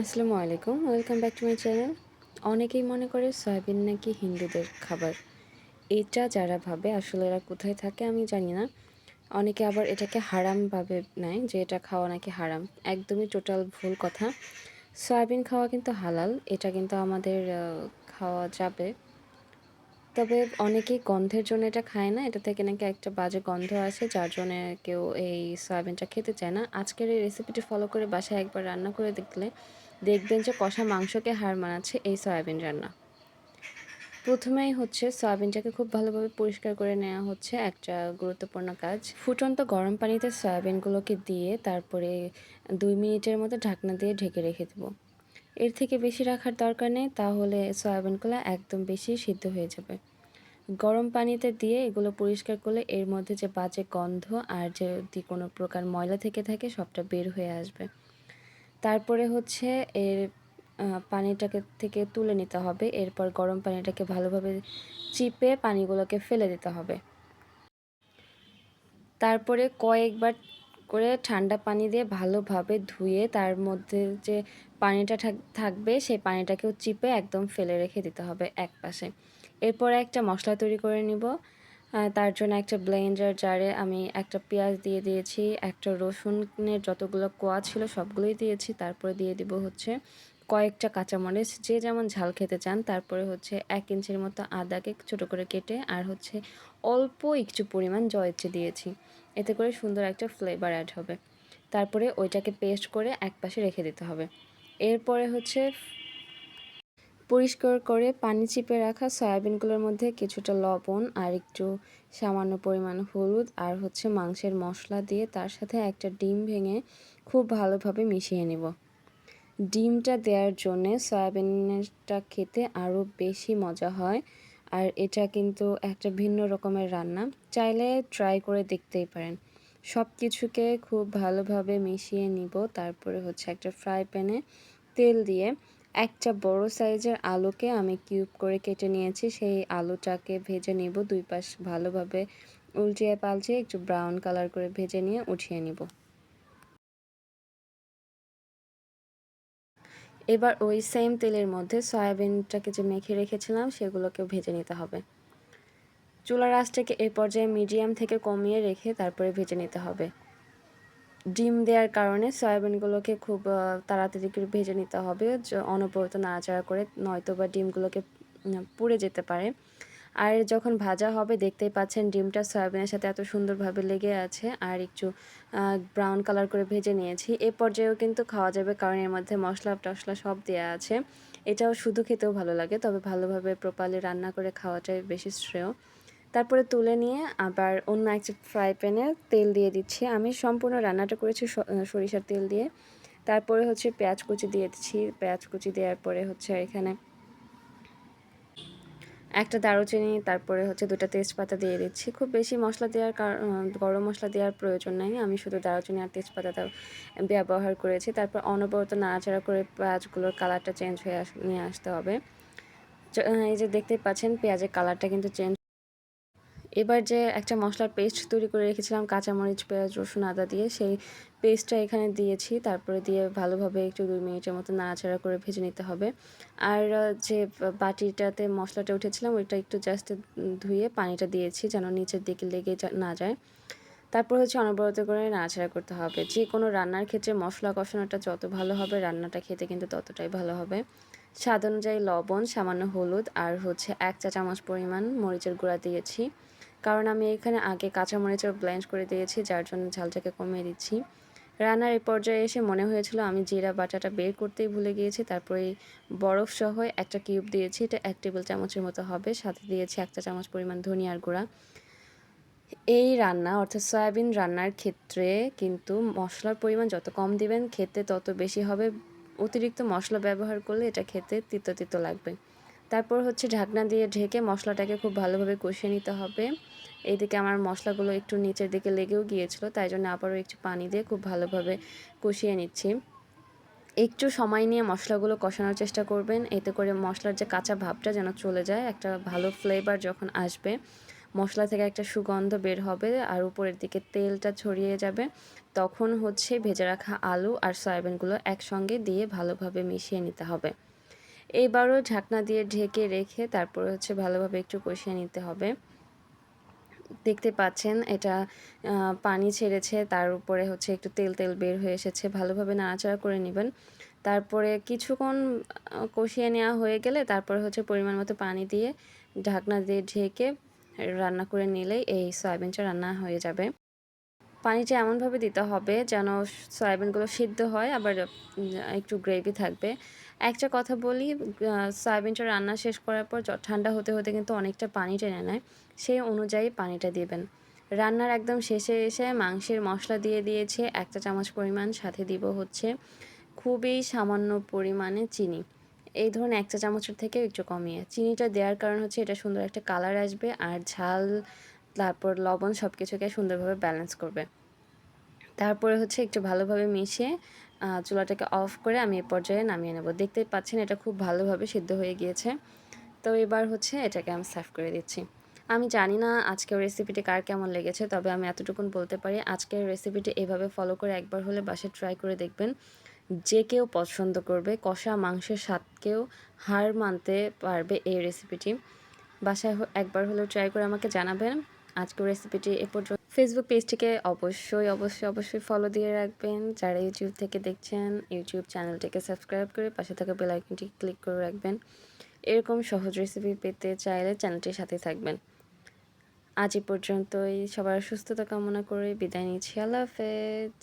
আসসালামু আলাইকুম, welcome back to my channel. অনেকেই মনে করে সয়াবিন নাকি হিন্দুদের খাবার। এটা যারা ভাবে, আসলে এরা কোথায় থাকে আমি জানি না। অনেকে আবার এটাকে হারাম ভাবে নেয় যে এটা খাওয়া নাকি হারাম। একদমই টোটাল ভুল কথা। সয়াবিন খাওয়া কিন্তু হালাল, এটা কিন্তু আমাদের খাওয়া যাবে। তবে অনেকেই গন্ধের জন্য এটা খায় না। এটা থেকে নাকি একটা বাজে গন্ধ আসে, যার জন্য কেউ এই সয়াবিনটা খেতে চায় না। আজকের এই রেসিপিটি ফলো করে বাসায় একবার রান্না করে দেখলে দেখবেন যে কষা মাংসকে হার মানাচ্ছে এই সয়াবিন রান্না। প্রথমেই হচ্ছে সয়াবিনটাকে খুব ভালোভাবে পরিষ্কার করে নেওয়া হচ্ছে একটা গুরুত্বপূর্ণ কাজ। ফুটন্ত গরম পানিতে সয়াবিনগুলোকে দিয়ে তারপরে দুই মিনিটের মতো ঢাকনা দিয়ে ঢেকে রেখে দেবো। এর থেকে বেশি রাখার দরকার নেই, তাহলে সয়াবিনগুলো একদম বেশি সিদ্ধ হয়ে যাবে। গরম পানিতে দিয়ে এগুলো পরিষ্কার করলে এর মধ্যে যে বাজে গন্ধ আর যদি কোনো প্রকার ময়লা থেকে থাকে, সবটা বের হয়ে আসবে। তারপরে হচ্ছে এর পানিটাকে থেকে তুলে নিতে হবে। এরপর গরম পানিটাকে ভালোভাবে চিপে পানিগুলোকে ফেলে দিতে হবে। তারপরে কয়েকবার করে ঠান্ডা পানি দিয়ে ভালোভাবে ধুয়ে তার মধ্যে যে পানিটা থাক- থাকবে সেই পানিটাকেও চিপে একদম ফেলে রেখে দিতে হবে এক পাশে এরপর একটা মশলা তৈরি করে নিব। তার জন্য একটা ব্লেন্ডার জারে আমি একটা পেঁয়াজ দিয়ে দিয়েছি, একটা রসুনের যতগুলো কোয়া ছিল সবগুলোই দিয়েছি, তারপরে দিয়ে দিব হচ্ছে কয়েকটা কাঁচামরিচ, যে যেমন ঝাল খেতে চান, তারপরে হচ্ছে এক ইঞ্চির মতো আদাকে ছোটো করে কেটে আর হচ্ছে অল্প একটু পরিমাণ জয়ত্রী দিয়েছি। এতে করে সুন্দর একটা ফ্লেভার অ্যাড হবে। তারপরে ওইটাকে পেস্ট করে এক পাশে রেখে দিতে হবে। এরপরে হচ্ছে পরিষ্কার করে পানি চিপে রাখা সয়াবিনগুলোর মধ্যে কিছুটা লবণ আর একটু সামান্য পরিমাণ হলুদ আর হচ্ছে মাংসের মশলা দিয়ে তার সাথে একটা ডিম ভেঙে খুব ভালোভাবে মিশিয়ে নেব। ডিমটা দেওয়ার জন্যে সয়াবিনটা খেতে আরও বেশি মজা হয়। আর এটা কিন্তু একটা ভিন্ন রকমের রান্না। চাইলে ট্রাই করে দেখতেই পারেন। সব কিছুকে খুব ভালোভাবে মিশিয়ে নিব। তারপরে হচ্ছে একটা ফ্রাই প্যানে তেল দিয়ে একটা বড় সাইজের আলুকে আমি কিউব করে কেটে নিয়েছি। সেই আলুটাকে ভেজে নিব। দুই পাশ ভালোভাবে উল্টিয়ে পাল্টিয়ে একটু ব্রাউন কালার করে ভেজে নিয়ে উঠিয়ে নিব। এবার ওই সেম তেলের মধ্যে সয়াবিনটাকে যে মেখে রেখেছিলাম সেগুলোকে ভেজে নিতে হবে। চুলার আঁচটাকে এই পর্যায়ে মিডিয়াম থেকে কমিয়ে রেখে তারপরে ভেজে নিতে হবে। ডিম দেওয়ার কারণে সয়াবিনগুলোকে খুব তাড়াতাড়ি করে ভেজে নিতে হবে। অনবরত নাড়াচাড়া করে নয়তো বা ডিমগুলোকে পুড়ে যেতে পারে। আর যখন ভাজা হবে, দেখতেই পাচ্ছেন ডিমটা সয়াবিনের সাথে এত সুন্দরভাবে লেগে আছে। আর একটু ব্রাউন কালার করে ভেজে নিয়েছি। এ পর্যায়েও কিন্তু খাওয়া যাবে কারণ এর মধ্যে মশলা টশলা সব দেওয়া আছে। এটাও শুধু খেতেও ভালো লাগে, তবে ভালোভাবে প্রপারলি রান্না করে খাওয়াটাই বেশি শ্রেয়। তারপরে তুলে নিয়ে আবার অন্য একটা ফ্রাই প্যানে তেল দিয়ে দিচ্ছি। আমি সম্পূর্ণ রান্নাটা করেছি সরিষার তেল দিয়ে। তারপরে হচ্ছে পেঁয়াজ কুচি দিয়ে দিচ্ছি। পেঁয়াজ কুচি দেওয়ার পরে হচ্ছে এখানে একটা দারুচিনি, তারপরে হচ্ছে দুটো তেজপাতা দিয়ে দিচ্ছি। খুব বেশি মশলা দেওয়ার গরম মশলা দেওয়ার প্রয়োজন নেই। আমি শুধু দারুচিনি আর তেজপাতাটা ব্যবহার করেছি। তারপর অনবরত নাড়াচাড়া করে পেঁয়াজগুলোর কালারটা চেঞ্জ হয়ে আস, নিয়ে আসতে হবে। এই যে দেখতেই পাচ্ছেন, পেঁয়াজের কালারটা কিন্তু চেঞ্জ এবার যে একটা মশলার পেস্ট তৈরি করে রেখেছিলাম, কাঁচামরিচ, পেঁয়াজ, রসুন, আদা দিয়ে, সেই পেস্টটা এখানে দিয়েছি। তারপরে দিয়ে ভালোভাবে একটু দুই মিনিটের মতো নাড়াচাড়া করে ভেজে নিতে হবে। আর যে বাটিটাতে মশলাটা উঠেছিলাম, ওইটা একটু জাস্ট ধুয়ে পানিটা দিয়েছি যেন নিচের দিকে লেগে না যায়। তারপর হচ্ছে অনবরত করে নাড়াচাড়া করতে হবে। যে কোনো রান্নার ক্ষেত্রে মশলা কষানোটা যত ভালো হবে, রান্নাটা খেতে কিন্তু ততটাই ভালো হবে। স্বাদ অনুযায়ী লবণ, সামান্য হলুদ, আর হচ্ছে এক চা চামচ পরিমাণ মরিচের গুঁড়া দিয়েছি। কারণ আমি এখানে আগে কাঁচা মরিচের ব্লেন্ড করে দিয়েছি, যার জন্য ঝালটাকে কমিয়ে দিচ্ছি। রান্নার এই পর্যায়ে এসে মনে হয়েছিল আমি জিরা বাটাটা বের করতেই ভুলে গিয়েছি, তারপরে বরফ সহ একটা কিউব দিয়েছি, এটা এক টেবিল চামচের মতো হবে, সাথে দিয়েছি একটা চামচ পরিমাণ ধনিয়ার গুঁড়া। এই রান্না, অর্থাৎ সয়াবিন রান্নার ক্ষেত্রে কিন্তু মশলার পরিমাণ যত কম দিবেন, খেতে তত বেশি হবে। অতিরিক্ত মশলা ব্যবহার করলে এটা খেতে তিতো তিতো লাগবে। তারপর হচ্ছে ঢাকনা দিয়ে ঢেকে মশলাটাকে খুব ভালোভাবে কষিয়ে নিতে হবে। এইদিকে আমার মশলাগুলো একটু নিচের দিকে লেগেও গিয়েছিল, তাই জন্য আবারও একটু পানি দিয়ে খুব ভালোভাবে কষিয়ে নিচ্ছি। একটু সময় নিয়ে মশলাগুলো কষানোর চেষ্টা করবেন, এতে করে মশলার যে কাঁচা ভাবটা যেন চলে যায়, একটা ভালো ফ্লেভার যখন আসবে, মশলা থেকে একটা সুগন্ধ বের হবে আর উপরের দিকে তেলটা ছড়িয়ে যাবে, তখন হচ্ছে ভেজে রাখা আলু আর সয়াবিনগুলো একসঙ্গে দিয়ে ভালোভাবে মিশিয়ে নিতে হবে। এবারও ঢাকনা দিয়ে ঢেকে রেখে তারপরে হচ্ছে ভালোভাবে একটু কষিয়ে নিতে হবে। দেখতে পাচ্ছেন এটা পানি ছেড়েছে, তার উপরে হচ্ছে একটু তেল তেল বের হয়ে এসেছে। ভালোভাবে নাড়াচাড়া করে নেবেন। তারপরে কিছুক্ষণ কষিয়ে নেওয়া হয়ে গেলে তারপরে হচ্ছে পরিমাণ মতো পানি দিয়ে ঢাকনা দিয়ে ঢেকে রান্না করে নিলেই এই সয়াবিনটা রান্না হয়ে যাবে। পানিটা এমনভাবে দিতে হবে যেন সয়াবিনগুলো সিদ্ধ হয়, আবার একটু গ্রেভি থাকবে। একটা কথা বলি সয়াবিনটা রান্না শেষ করার পর ঠান্ডা হতে হতে কিন্তু অনেকটা পানি টেনে নেয়, সেই অনুযায়ী পানিটা দিবেন। রান্নার একদম শেষে এসে মাংসের মশলা দিয়ে দিয়েছে, একটা চামচ পরিমাণ, সাথে দিব হচ্ছে খুবই সামান্য পরিমাণে চিনি। এই ধরুন এক চা চামচের থেকে একটু কমিয়ে। চিনিটা দেওয়ার কারণ হচ্ছে এটা সুন্দর একটা কালার আসবে, আর ঝাল তারপর লবণ সব কিছুকে সুন্দরভাবে ব্যালেন্স করবে। তারপরে হচ্ছে একটু ভালোভাবে মিশিয়ে চুলাটাকে অফ করে আমি এ পর্যায়ে নামিয়ে নেব। দেখতেই পাচ্ছেন এটা খুব ভালোভাবে সিদ্ধ হয়ে গিয়েছে। তো এবার হচ্ছে এটাকে আমি সার্ভ করে দিচ্ছি। আমি জানি না আজকের রেসিপিটি কার কেমন লেগেছে, তবে আমি এতটুকুন বলতে পারি, আজকের রেসিপিটি এভাবে ফলো করে একবার হলে বাসায় ট্রাই করে দেখবেন। যে কেউ পছন্দ করবে, কষা মাংসের স্বাদকেও হার মানতে পারবে এই রেসিপিটি বাসায় একবার হলেও ট্রাই করে আমাকে জানাবেন। আজকের রেসিপিটি এ পর্যন্ত। ফেসবুক পেজটিকে অবশ্যই অবশ্যই অবশ্যই ফলো দিয়ে রাখবেন। যারা ইউটিউব থেকে দেখছেন ইউটিউব চ্যানেলটিকে সাবস্ক্রাইব করে পাশে থাকা বেল আইকনটি ক্লিক করে রাখবেন। এরকম সহজ রেসিপি পেতে চাইলে চ্যানেলটির সাথে থাকবেন। আজ এ পর্যন্তই। সবার সুস্থতা কামনা করে বিদায় নিচ্ছি। আল্লাহ হাফেজ।